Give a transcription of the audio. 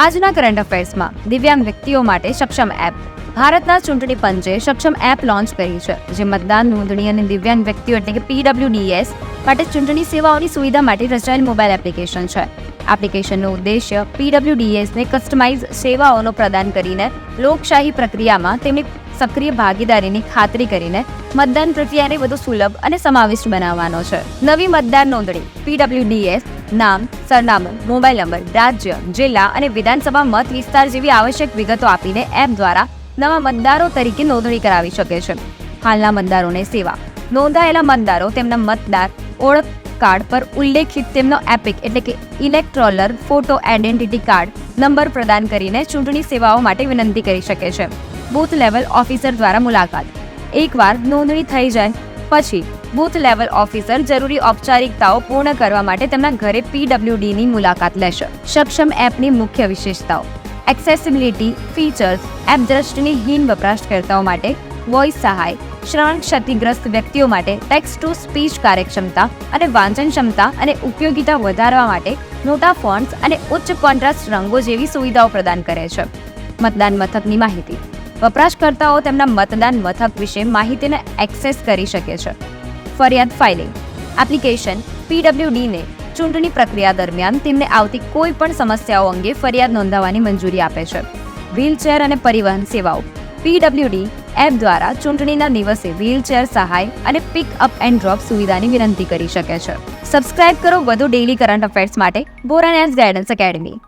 આજના કરંટ અફેર્સમાં દિવ્યાંગ વ્યક્તિઓ માટે સક્ષમ એપ. ભારતના ચૂંટણી પંચે સક્ષમ એપ લોન્ચ કરી છે, જે મતદાન નોંધણી અને દિવ્યાંગ વ્યક્તિઓ એટલે કે પીડબ્લ્યુડીએસ માટે ચૂંટણી સેવાઓની સુવિધા માટે રચાયેલ મોબાઈલ એપ્લિકેશન છે. એપ્લિકેશનનો ઉદ્દેશ્ય પીડબ્લ્યુડીએસને કસ્ટમાઇઝ સેવાઓનો પ્રદાન કરીને લોકશાહી પ્રક્રિયામાં તેમની સક્રિય ભાગીદારીની ખાતરી કરીને મતદાન પ્રક્રિયાને વધુ સુલભ અને સમાવિષ્ટ બનાવવાનો છે. નવી મતદાર નોંધણી, પીડબ્લ્યુડીએસ, નામ, સરનામું, મોબાઈલ નંબર, રાજ્ય, જિલ્લા અને વિધાનસભા મત વિસ્તાર જેવી આવશ્યક વિગતો આપીને એપ દ્વારા નવા મતદારો તરીકે નોંધણી કરાવી શકે છે. હાલના મતદારોને સેવા, નોંધાયેલા મતદારો તેમના મતદાર ઓળખ કાર્ડ પર ઉલ્લેખિત તેમનો એપિક, એટલે કે electoral photo identity card, number પ્રદાન કરીને ચૂંટણી સેવાઓ માટે વિનંતી કરી શકે છે. બૂથ લેવલ ઓફિસર દ્વારા મુલાકાત. એકવાર નોંધણી થઈ જાય, પછી બૂથ લેવલ ઓફિસર જરૂરી ઔપચારિકતાઓ પૂર્ણ કરવા માટે તેમના ઘરે પીડબ્લ્યુડીની મુલાકાત લેશે. સક્ષમ એપની મુખ્ય વિશેષતાઓ. એક્સેસિબિલિટી, ફીચર્સ, એપ દ્રષ્ટિની હીન વપરાશકર્તાઓ માટે વોઇસ સહાય શ્રવણ ક્ષતિગ્રસ્ત વ્યક્તિઓ માટે ટેક્સ્ટ ટુ સ્પીચ કાર્યક્ષમતા અને વાંચન ક્ષમતા અને ઉપયોગિતા વધારવા માટે મોટા ફોન્ટ્સ અને ઉચ્ચ કોન્ટ્રાસ્ટ રંગો જેવી સુવિધાઓ પ્રદાન કરે છે. મતદાન મથકની માહિતી. વપરાશકર્તાઓ તેમના મતદાન મથક વિશે માહિતીને એક્સેસ કરી શકે છે. ફરિયાદ ફાઇલિંગ. એપ્લિકેશન પીડબ્લ્યુડીને ચૂંટણી પ્રક્રિયા દરમિયાન તેમને આવતી કોઈ પણ સમસ્યાઓ અંગે ફરિયાદ નોંધાવવાની મંજૂરી આપે છે. વ્હીલચેર અને પરિવહન સેવાઓ. પીડબ્લ્યુડી એપ દ્વારા ચૂંટણીના દિવસે વ્હીલચેર સહાય અને પિક અપ એન્ડ ડ્રોપ સુવિધાની વિનંતી કરી શકે છે. સબસ્ક્રાઇબ કરો વધુ ડેઇલી કરંટ અફેર્સ માટે બોરાનેસ ગાઈડન્સ એકેડમી